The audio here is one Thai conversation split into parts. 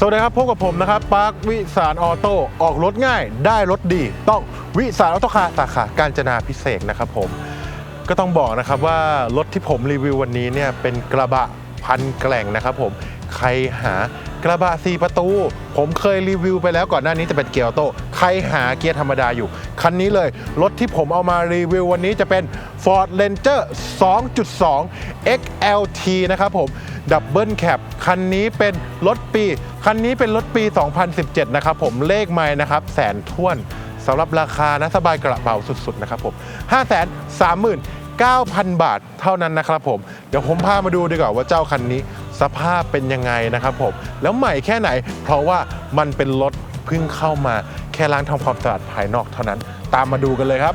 สวัสดีครับพบกับผมนะครับปาร์ควิสารออโต้ออกรถง่ายได้รถดี ต้องวิสารออโต้คาร์สาขาการจนาพิเศษนะครับผมก็ต้องบอกนะครับว่ารถที่ผมรีวิววันนี้เนี่ยเป็นกระบะพันแกล่งนะครับผมใครหา ระบะ 4 ประตู ผมเคยรีวิวไปแล้วก่อนหน้านี้จะเป็นเกียร์ออโต้ใครหาเกียร์ธรรมดาอยู่ คันนี้เลย รถที่ผมเอามารีวิววันนี้จะเป็น Ford Ranger 2.2 XLT นะครับผมดับเบิลแคปคันนี้เป็นรถปี คันนี้เป็นรถปี 2017 นะครับผมเลขไม้นะครับ แสนท้วนสำหรับราคานะสบายกระเป๋าสุดๆนะครับผม 5 3 3 9,000 บาทเท่านั้นนะครับผม เดี๋ยวผมพามาดูดีกว่าว่าเจ้าคันนี้ สภาพเป็นยังไงนะครับผมแล้วใหม่แค่ไหน เพราะว่ามันเป็นรถเพิ่งเข้ามาแค่ล้างทำความสะอาดภายนอกเท่านั้น ตามมาดูกันเลยครับ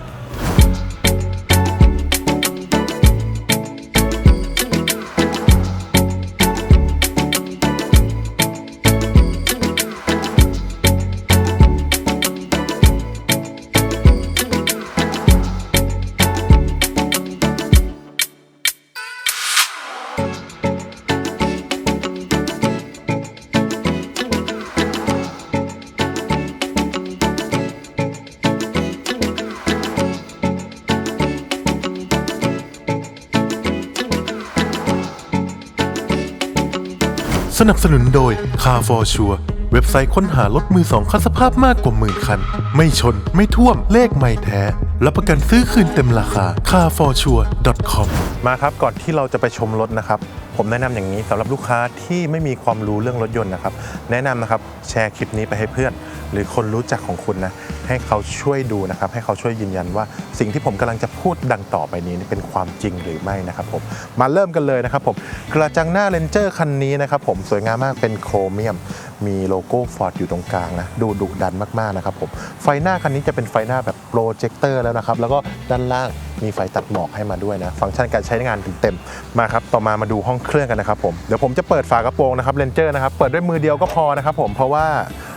นับสนุนโดย Car for Sure เว็บไซต์ค้นหารถมือสองคัดสภาพมากกว่าหมื่นคัน ไม่ชนไม่ท่วมเลขไม่แท้รับประกันซื้อคืนเต็มราคา carforsure.com มาครับก่อนที่เราจะไปชมรถนะครับ ผมแนะนำอย่างนี้สำหรับลูกค้าที่ไม่มีความรู้เรื่องรถยนต์นะครับ แนะนำนะครับแชร์คลิปนี้ไปให้เพื่อน หรือคนรู้จักของคุณนะ ให้เขาช่วยดูนะครับ ให้เขาช่วยยืนยันว่า สิ่งที่ผมกำลังจะพูดดังต่อไปนี้เป็นความจริงหรือไม่นะครับผมมาเริ่มกันเลยนะครับผมกระจังหน้าเลนเจอร์คันนี้นะครับผมสวยงามมากเป็นโครเมียม มีโลโก้ฟอร์ดอยู่ตรงกลางนะดูดุดันมากๆนะครับผมไฟหน้าคันนี้จะเป็นไฟหน้าแบบโปรเจคเตอร์แล้วนะครับแล้วก็ด้านล่างมีไฟตัดหมอกให้มาด้วยนะ ฟังก์ชันการใช้งานเต็มๆมาครับ ต่อมามาดูห้องเครื่องกันนะครับผมเดี๋ยวผมจะเปิดฝากระโปรงนะครับเลนเจอร์นะครับ เปิดด้วยมือเดียวก็พอนะครับผมเพราะว่า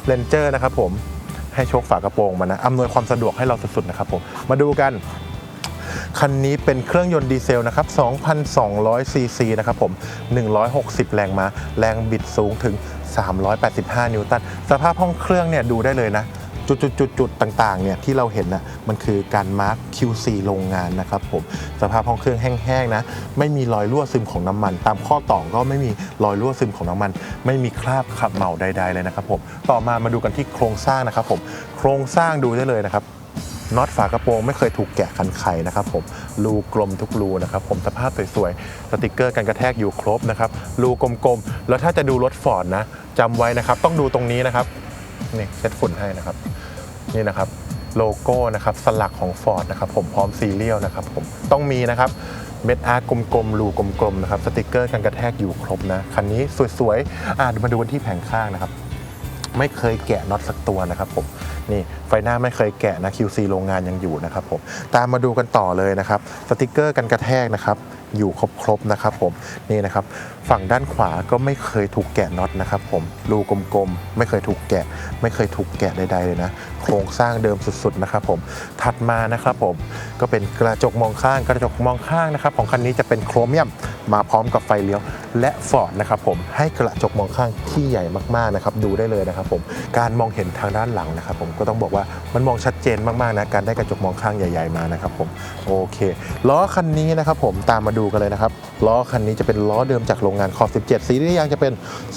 เลนเจอร์นะครับผม ให้โชคฝากระโปรงมานะอำนวยความสะดวกให้เราสุดๆนะครับผมมาดูกันคันนี้เป็นเครื่องยนต์ดีเซลนะครับ2,200ซีซีนะครับผม 160 แรงม้า แรงบิดสูงถึง 385 นิวตัน สภาพห้องเครื่องเนี่ยดูได้เลยนะ จุดๆๆๆต่างๆเนี่ยที่เราเห็นนะมันคือการมาร์ค QC โรงงานนะครับผมสภาพห้องเครื่องแห้งๆนะไม่มีรอยรั่วซึมของน้ำมัน ตามข้อต่อก็ไม่มีรอยรั่วซึมของน้ำมัน ไม่มีคราบขับเหมาใดๆเลยนะครับผมต่อมามาดูกันที่โครงสร้างนะครับผมโครงสร้างดูได้เลยนะครับน็อตฝากระโปรงไม่เคยถูกแกะคันไขนะครับผมรูกลมทุกรูนะครับผมสภาพสวยๆสติกเกอร์กันกระแทกอยู่ครบนะครับรูกลมๆ แล้วถ้าจะดูรถฟอร์ดนะจำไว้นะครับ ต้องดูตรงนี้นะครับนี่เช็ดฝุ่นให้นะครับ นี่นะครับโลโก้นะครับสลักของ Ford นะครับผมพร้อมซีเรียลนะครับผมต้องมีนะครับเม็ดอาร์กลมๆรูกลมๆนะครับสติกเกอร์กันกระแทกอยู่ครบนะคันนี้สวยๆอะมาดูกันที่แผงข้างนะครับไม่เคยแกะน็อตสักตัวนะครับผมนี่ไฟหน้าไม่เคยแกะนะ QC โรงงานยังอยู่นะครับผมตามมาดูกันต่อเลยนะครับสติกเกอร์กันกระแทกนะครับอยู่ครบๆนะครับผมนี่นะครับฝั่งด้านขวาก็ไม่เคยถูกแกะน็อตนะครับผมรูกลมๆ ไม่เคยถูกแกะ ไม่เคยถูกแกะใดๆเลยนะ โครงสร้างเดิมสุดๆนะครับผมถัดมานะครับผมก็เป็นกระจกมองข้างกระจกมองข้างนะครับของคันนี้จะเป็นโครเมียมมาพร้อมกับไฟเลี้ยวและฟอร์ดนะครับผมให้กระจกมองข้างที่ใหญ่มากๆนะครับดูได้เลยนะครับผมการมองเห็นทางด้านหลังนะครับผมก็ต้องบอกว่ามันมองชัดเจนมากๆนะการได้กระจกมองข้างใหญ่ ๆมานะครับผมโอเคล้อคันนี้นะครับผมตามมาดูกันเลยนะครับล้อคันนี้จะเป็นล้อเดิมจากโรงงานขอบ 17 สีรีส์ยางจะเป็น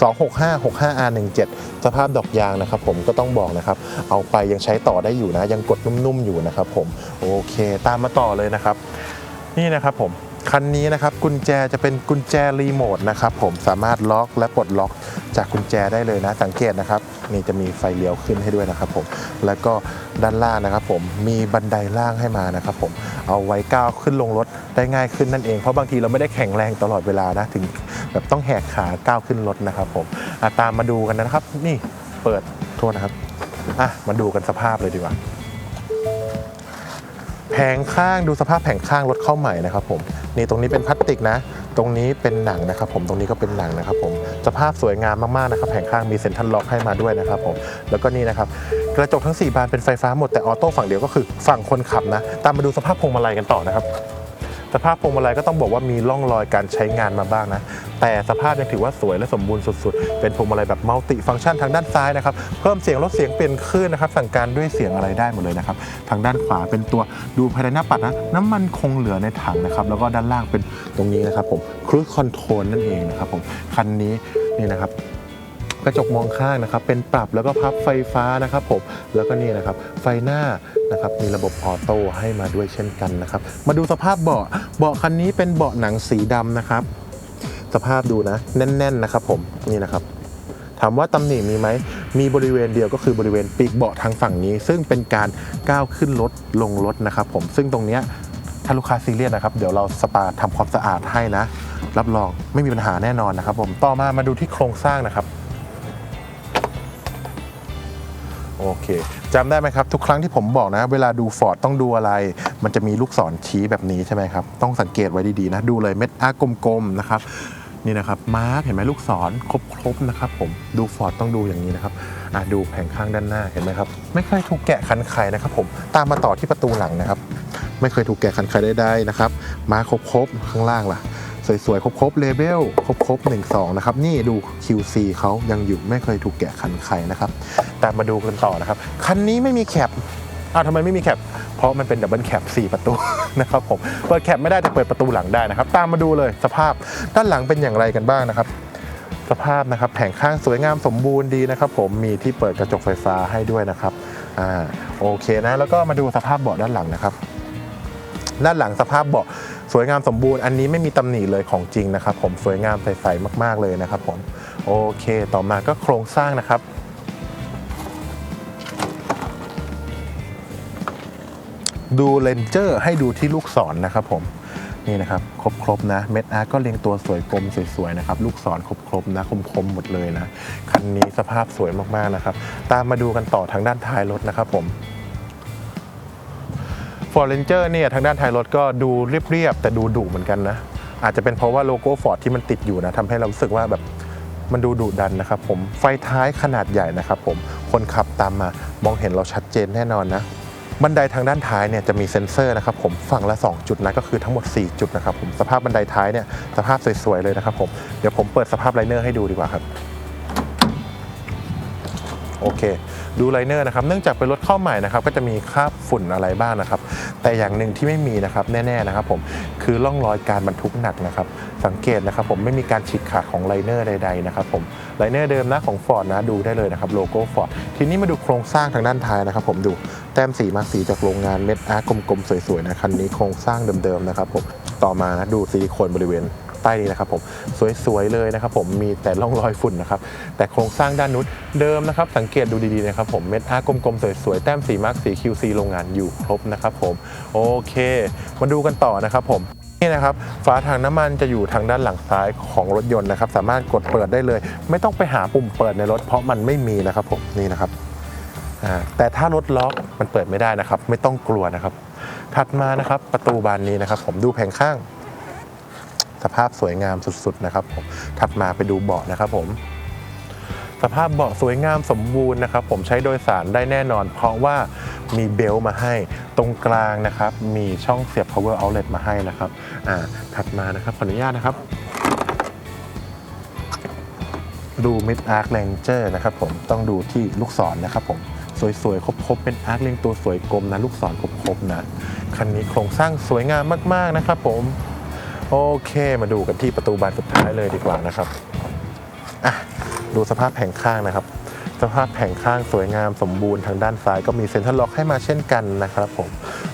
265 65R17 สภาพดอกยางนะครับผมก็ต้องบอกนะครับเอาไปยังใช้ต่อได้อยู่นะ ยังกดนุ่มๆอยู่นะครับผมโอเค ตามมาต่อเลยนะครับ นี่นะครับผมคันนี้นะครับกุญแจจะเป็นกุญแจรีโมทนะครับผมสามารถล็อกและปลดล็อกจากกุญแจได้เลยนะ สังเกตนะครับนี่จะมีไฟเลี้ยวขึ้นให้ด้วยนะครับผมแล้วก็ด้านล่างนะครับผมมีบันไดล่างให้มานะครับผมเอาไว้ก้าวขึ้นลงรถได้ง่ายขึ้นนั่นเองเพราะบางทีเราไม่ได้แข็งแรงตลอดเวลานะถึงแบบต้องแหกขาก้าวขึ้นรถนะครับผมตามมาดูกันนะครับ นี่เปิดโทษนะครับ อะมาดูกันสภาพเลยดีกว่า แผงข้างดูสภาพแผงข้างรถเข้าใหม่นะครับผมนี่ตรงนี้เป็นพลาสติกนะ ตรงนี้เป็นหนังนะครับ ผมตรงนี้ก็เป็นหนังนะครับ ผมสภาพสวยงามมากๆนะครับแผงข้างมีเซ็นทรัลล็อกให้มาด้วยนะครับ ผมแล้วก็นี่นะครับกระจกทั้ง 4 บานเป็นไฟฟ้าหมดแต่ออโต้ฝั่งเดียวก็คือฝั่งคนขับนะ ตามมาดูสภาพพวงมาลัยกันต่อนะครับ สภาพพวงมาลัยก็ต้องบอกว่ามีร่องรอยการใช้งานมาบ้างนะ แต่สภาพยังถือว่าสวยและสมบูรณ์สุดๆ เป็นพวงมาลัยแบบมัลติฟังก์ชันทางด้านซ้ายนะครับ เพิ่มเสียงลดเสียงเปลี่ยนคลื่นนะครับ สั่งการด้วยเสียงอะไรได้หมดเลยนะครับ ทางด้านขวาเป็นตัวดูภายในหน้าปัดนะน้ำมันคงเหลือในถังนะครับ แล้วก็ด้านล่างเป็นตรงนี้นะครับผมครู i คอนโทรลนั่นเองนะครับผมคันนี้นี่นะครับ กระจกมองข้างนะครับ เป็นปรับแล้วก็พับไฟฟ้านะครับผมแล้วก็นี่นะครับ ไฟหน้านะครับมีระบบออโต้ให้มาด้วยเช่นกันนะครับ มาดูสภาพเบาะเบาะคันนี้เป็นเบาะหนังสีดำนะครับ สภาพดูนะ แน่น ๆนะครับ ผมนี่นะครับถามว่าตำหนิมีไหม มีบริเวณเดียวก็คือบริเวณปีกเบาะทางฝั่งนี้ ซึ่งเป็นการก้าวขึ้นรถลงรถนะครับผม ซึ่งตรงเนี้ยถ้าลูกค้าซีเรียสนะครับ เดี๋ยวเราสปาทำความสะอาดให้นะ รับรองไม่มีปัญหาแน่นอนนะครับผม ต่อมามาดูที่โครงสร้างนะครับ โอเคจำได้ไหมครับ ทุกครั้งที่ผมบอกนะเวลาดูฟอร์ดต้องดูอะไร มันจะมีลูกศรชี้แบบนี้ใช่ไหมครับ ต้องสังเกตไว้ดีๆนะดูเลยเม็ดอากลมๆนะครับนี่นะครับมาร์กเห็นไหมลูกศรครบๆนะครับผมดูฟอร์ดต้องดูอย่างนี้นะครับอะดูแผงข้างด้านหน้าเห็นไหมครับ ไม่เคยถูกแกะคันไขนะครับผมตามมาต่อที่ประตูหลังนะครับ ไม่เคยถูกแกะคันไขได้ๆนะครับมาครบๆข้างล่างล่ะ สวยๆ ครบๆเลเบลครบๆ1 2 นะครับ นี่ดู QC เขายังอยู่ไม่เคยถูกแกะคันไขนะครับ แตามมาดูกันต่อนะครับ คันนี้ไม่มีแคปอ้าวทำไมไม่มีแคปเพราะมันเป็นดับเบิลแคป4ประตูนะครับผม เปิดแคปไม่ได้แต่เปิดประตูหลังได้นะครับ ตามมาดูเลยสภาพด้านหลังเป็นอย่างไรกันบ้างนะครับสภาพนะครับแผงข้างสวยงามสมบูรณ์ดีนะครับ ผมมีที่เปิดกระจกไฟฟ้าให้ด้วยนะครับอ่าโอเคนะแล้วก็มาดูสภาพเบาะด้านหลังนะครับ ด้านหลังสภาพเบาะ สวยงามสมบูรณ์อันนี้ไม่มีตำหนิเลยของจริงนะครับ ผมสวยงามใสๆมาก ๆเลยนะครับผมโอเค ต่อมาก็โครงสร้างนะครับ ดูเลนเจอร์ให้ดูที่ลูกศรนะครับผมนี่นะครับครบๆนะเม็ดอาร์ก็เรียงตัวสวยกลมสวยๆนะครับลูกศรครบๆนะคมๆหมดเลยนะคันนี้สภาพสวยมากๆนะครับ ตามมาดูกันต่อทางด้านท้ายรถนะครับผม ฟอร์เรนเจอร์เนี่ยทางด้านท้ายรถก็ดูเรียบๆแต่ดูดุเหมือนกันนะ อาจจะเป็นเพราะว่าโลโก้ฟอร์ดที่มันติดอยู่นะทำให้เรารู้สึกว่าแบบมันดูดุดันนะครับผมไฟท้ายขนาดใหญ่นะครับผมคนขับตามมามองเห็นเราชัดเจนแน่นอนนะบันไดทางด้านท้ายเนี่ยจะมีเซ็นเซอร์นะครับผมฝั่งละ 2 จุดนะก็คือทั้งหมด 4 จุดนะครับผมสภาพบันไดท้ายเนี่ยสภาพสวยๆเลยนะครับผมเดี๋ยวผมเปิดสภาพไลเนอร์ให้ดูดีกว่าครับโอเค ดูไลเนอร์นะครับเนื่องจากเป็นรถเข้าใหม่นะครับก็จะมีคราบฝุ่นอะไรบ้างนะครับ แต่อย่างหนึ่งที่ไม่มีนะครับแน่ๆนะครับผมคือร่องรอยการบรรทุกหนักนะครับสังเกตนะครับผมไม่มีการฉีกขาดของไลเนอร์ใดๆนะครับผมไลเนอร์เดิมนะของ Ford นะดูได้เลยนะครับโลโก้ Ford ทีนี้มาดูโครงสร้างทางด้านท้ายนะครับ ผมดูแต้มสีมาสีจากโรงงานเม็ดอาร์กลมๆสวยๆนะคันนี้โครงสร้างเดิมๆนะครับผมต่อมานะดูซิลิโคนบริเวณ ใต้นี้นะครับผมสวยๆเลยนะครับผมมีแต่ร่องรอยฝุ่นนะครับแต่โครงสร้างด้านนู้นเดิมนะครับสังเกตดูดีๆนะครับผมเม็ดอาร์กลมๆสวยๆแต้มสีมาร์กสี QC โรงงานอยู่ครบนะครับผมโอเค มาดูกันต่อนะครับผมนี่นะครับฝาถังน้ำมันจะอยู่ทางด้านหลังซ้ายของรถยนต์นะครับ สามารถกดเปิดได้เลย ไม่ต้องไปหาปุ่มเปิดในรถ เพราะมันไม่มีนะครับผมนี่นะครับแต่ถ้ารถล็อกมันเปิดไม่ได้นะครับ ไม่ต้องกลัวนะครับ ถัดมานะครับประตูบานนี้นะครับ ผมดูแผงข้าง สภาพสวยงามสุดๆนะครับผมถัดมาไปดูเบาะนะครับผมสภาพเบาะสวยงามสมบูรณ์นะครับ ผมใช้โดยสารได้แน่นอน เพราะว่ามีเบลต์มาให้ตรงกลางนะครับ มีช่องเสียบ power outlet มาให้นะครับอ่าถัดมานะครับขออนุญาตนะครับ ดู Mid Arc Ranger นะครับผมต้องดูที่ลูกศรนะครับผมสวยๆ ครบๆ เป็นอาร์คเรียงตัวสวยกลมนะ ลูกศรครบๆนะ คันนี้โครงสร้างสวยงามมากๆ นะครับผม โอเคมาดูกันที่ประตูบานสุดท้ายเลยดีกว่านะครับอะดูสภาพแผงข้างนะครับ สภาพแผงข้างสวยงามสมบูรณ์ทางด้านซ้ายก็มีเซ็นทรัลล็อกให้มาเช่นกันนะครับผม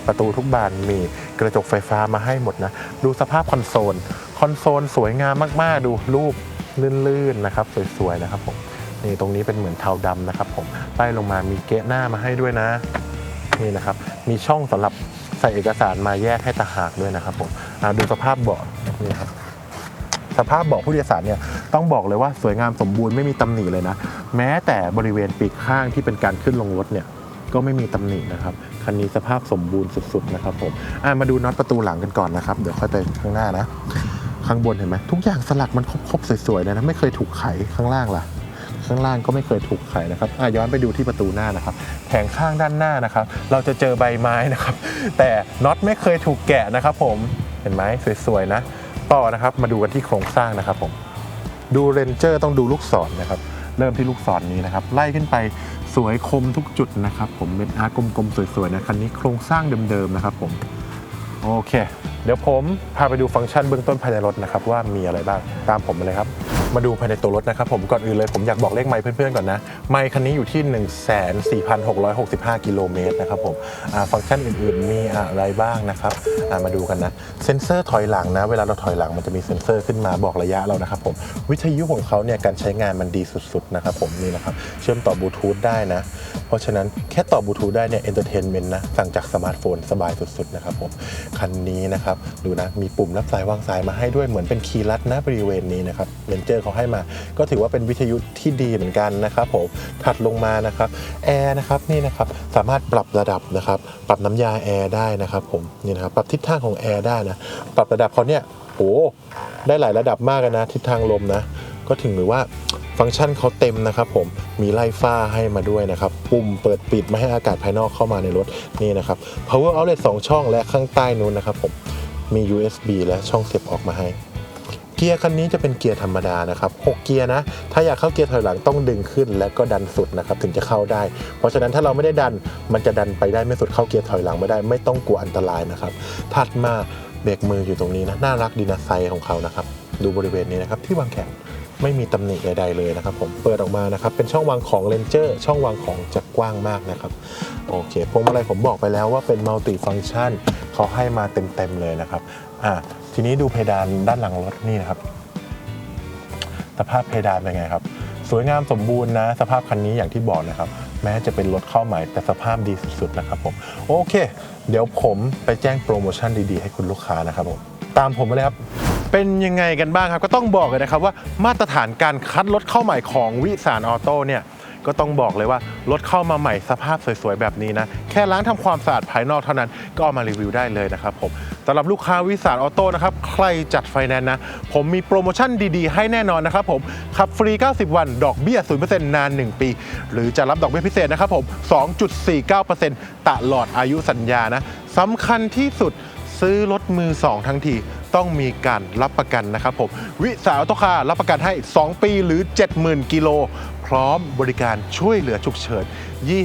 ประตูทุกบานมีกระจกไฟฟ้ามาให้หมดนะ ดูสภาพคอนโซลคอนโซลสวยงามมากๆ ดูรูปลื่นๆนะครับ สวยๆนะครับผมนี่ตรงนี้เป็นเหมือนเทาดำนะครับผมไล่ลงมามีเกะหน้ามาให้ด้วยนะนี่นะครับ มีช่องสำหรับใส่เอกสารมาแยกให้ตางหากด้วยนะครับผม อ่าดูสภาพเบาะนี่ครับสภาพเบาะผู้โดยสารเนี่ยต้องบอกเลยว่าสวยงามสมบูรณ์ไม่มีตำหนิเลยนะ แม้แต่บริเวณปีกข้างที่เป็นการขึ้นลงรถเนี่ยก็ไม่มีตำหนินะครับคันนี้สภาพสมบูรณ์สุดๆนะครับผมอ่ามาดูน็อตประตูหลังกันก่อนนะครับเดี๋ยวค่อยไปข้างหน้านะ ข้างบนเห็นไหมทุกอย่างสลักมันครบๆสวยๆเลยนะไม่เคยถูกไขข้างล่างล่ะข้างล่างก็ไม่เคยถูกไขนะครับอะย้อนไปดูที่ประตูหน้านะครับ แผงข้างด้านหน้านะครับ เราจะเจอใบไม้นะครับ แต่น็อตไม่เคยถูกแกะนะครับผม ห็นไหมสวยๆนะ ต่อนะครับมาดูกันที่โครงสร้างนะครับผมดูเรนเจอร์ต้องดูลูกศรนะครับ เริ่มที่ลูกศรนี้นะครับ ไล่ขึ้นไปสวยคมทุกจุดนะครับ ผมเป็นอาร์กลมๆสวยๆนะคันนี้โครงสร้างเดิมๆนะครับผมโอเค เดี๋ยวผมพาไปดูฟังก์ชันเบื้องต้นภายในรถนะครับว่ามีอะไรบ้างตามผมมาเลยครับ มาดูภายในตัวรถนะครับผมก่อนอื่นเลยผมอยากบอกเลขไมค์เพื่อนๆก่อนนะไมค์คันนี้อยู่ที่ 14,665 กิโลเมตรนะครับผมฟังก์ชันอื่นๆ มีอะไรบ้างนะครับมาดูกันนะเซ็นเซอร์ถอยหลังนะ เวลาเราถอยหลังมันจะมีเซ็นเซอร์ขึ้นมาบอกระยะเรานะครับผมวิทยุของเขาเนี่ยการใช้งานมันดีสุดๆนะครับผมนี่นะครับเชื่อมต่อบลูทูธได้นะ เพราะฉะนั้นแค่ต่อบลูทูธได้เนี่ยเอนเตอร์เทนเมนต์นะสั่งจากสมาร์ทโฟนสบายสุดๆนะครับผมคันนี้นะครับดูนะมีปุ่มรับสายวางสายมาให้ด้วยเหมือนเป็นคีย์ลัดนะบริเวณนี้นะครับเรนเจอร์เขาให้มา ก็ถือว่าเป็นวิทยุที่ดีเหมือนกันนะครับผมถัดลงมานะครับแอร์นะครับนี่นะครับสามารถปรับระดับนะครับปรับน้ำยาแอร์ได้นะครับผมนี่นะครับปรับทิศทางของแอร์ได้นะปรับระดับเขาเนี่ยโหได้หลายระดับมากนะ ทิศทางลมนะ ก็ถึงหรือว่าฟังก์ชันเขาเต็มนะครับผมมีไล่ฟ้าให้มาด้วยนะครับ ปุ่มเปิดปิดไม่ให้อากาศภายนอกเข้ามาในรถนี่นะครับ power outlet 2 ช่องและข้างใต้นู้นนะครับผมมี USB และช่องเสียบออกมาให้ เกียร์คันนี้จะเป็นเกียร์ธรรมดานะครับ6เกียร์นะ ถ้าอยากเข้าเกียร์ถอยหลังต้องดึงขึ้นและก็ดันสุดนะครับถึงจะเข้าได้ เพราะฉะนั้นถ้าเราไม่ได้ดันมันจะดันไปได้ไม่สุดเข้าเกียร์ถอยหลังไม่ได้ไม่ต้องกลัวอันตรายนะครับถัดมาเบรกมืออยู่ตรงนี้นะน่ารักดีนะไซของเขานะครับดูบริเวณนี้นะครับที่วางแขนไม่มีตำหนิใดๆเลยนะครับผมเปิดออกมานะครับเป็นช่องวางของเลนเจอร์ช่องวางของจะกว้างมากนะครับโอเคพวงมาลัยผมบอกไปแล้วว่าเป็นมัลติฟัง c t ชันเขาให้มาเต็มๆเลยนะครับอ่าทีนี้ดูเพดานด้านหลังรถนี่นะครับ สภาพเพดานเป็นไงครับ สวยงามสมบูรณ์นะ สภาพคันนี้อย่างที่บอกนะครับ แม้จะเป็นรถเข้าใหม่แต่สภาพดีสุดๆนะครับผมโอเค เดี๋ยวผมไปแจ้งโปรโมชั่นดีๆ ให้คุณลูกค้านะครับผมตามผมมาเลยครับเป็นยังไงกันบ้างครับ ก็ต้องบอกเลยนะครับว่ามาตรฐานการคัดรถเข้าใหม่ของวิสารออโต้เนี่ย ก็ต้องบอกเลยว่ารถเข้ามาใหม่สภาพสวยๆ แบบนี้นะ แค่ล้างทำความสะอาดภายนอกเท่านั้นก็เอามารีวิวได้เลยนะครับผมสำหรับลูกค้าวิสารออโต้นะครับ ใครจัดไฟแนนซ์นะ ผมมีโปรโมชั่นดีๆ ให้แน่นอนนะครับผมขับฟรี 90 วัน ดอกเบี้ย 0%นาน 1 ปี หรือจะรับดอกเบี้ยพิเศษนะครับผม 2.49%ตลอดอายุสัญญานะสำคัญที่สุดซื้อรถมือ 2 ทั้งทีต้องมีการรับประกันนะครับผม วิสาออโตคารับประกันให้ 2 ปีหรือ 70,000 กิโล พร้อมบริการช่วยเหลือฉุกเฉิน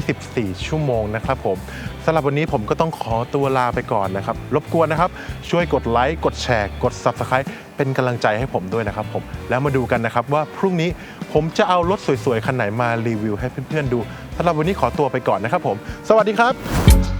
24 ชั่วโมงนะครับผมสำหรับวันนี้ผมก็ต้องขอตัวลาไปก่อนนะครับ รบกวนนะครับ ช่วยกดไลค์ กดแชร์ กด Subscribe เป็นกำลังใจให้ผมด้วยนะครับผม แล้วมาดูกันนะครับว่าพรุ่งนี้ผมจะเอารถสวยๆ คันไหนมารีวิวให้เพื่อนๆดูสำหรับวันนี้ขอตัวไปก่อนนะครับผม สวัสดีครับ